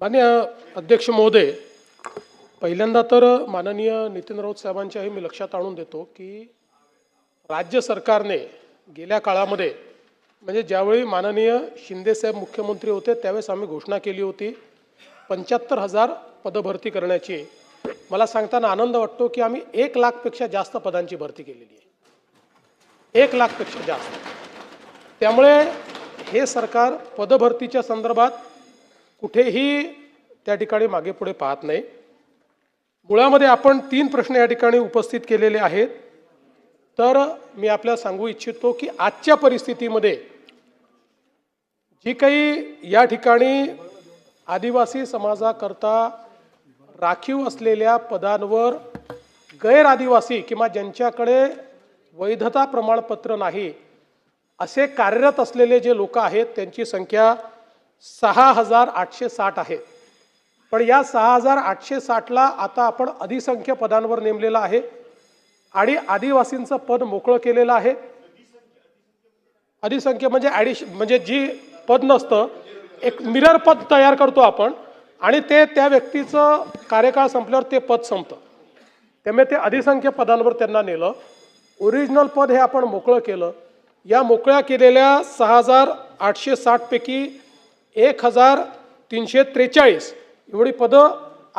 मान्य अध्यक्ष महोदय पहिल्यांदा तर माननीय नितीन राऊत साहेबांच्याही मी लक्षात आणून देतो की राज्य सरकारने गेल्या काळामध्ये म्हणजे ज्यावेळी माननीय शिंदेसाहेब मुख्यमंत्री होते त्यावेळेस आम्ही घोषणा केली होती पंच्याहत्तर हजार पदभरती करण्याची. मला सांगताना आनंद वाटतो की आम्ही एक लाखपेक्षा जास्त पदांची भरती केलेली आहे. एक लाखपेक्षा जास्त. त्यामुळे हे सरकार पदभरतीच्या संदर्भात कुठेही त्या ठिकाणी मागे पुढे पाहत नाही. मुळामध्ये आपण तीन प्रश्न या ठिकाणी उपस्थित केलेले आहेत. तर मी आपल्याला सांगू इच्छितो की आजच्या परिस्थितीमध्ये जी काही या ठिकाणी आदिवासी समाजाकरता राखीव असलेल्या पदांवर गैर आदिवासी किंवा ज्यांच्याकडे वैधता प्रमाणपत्र नाही असे कार्यरत असलेले जे लोक आहेत त्यांची संख्या सहा हजार आठशे साठ आहे. पण या सहा हजार आठशे साठला आता आपण अधिसंख्य पदांवर नेमलेलं आहे आणि आदिवासींचं पद मोकळं केलेलं आहे. अधिसंख्य म्हणजे ॲडिश म्हणजे जी पद नसतं एक मिरर पद तयार करतो आपण आणि ते त्या व्यक्तीचं कार्यकाळ संपल्यावर ते पद संपतं. त्यामुळे ते अधिसंख्य पदांवर त्यांना नेलं. ओरिजिनल पद हे आपण मोकळं केलं. या मोकळ्या केलेल्या सहा हजार आठशे साठपैकी एक हजार तीनशे त्रेचाळीस. एवढी पदं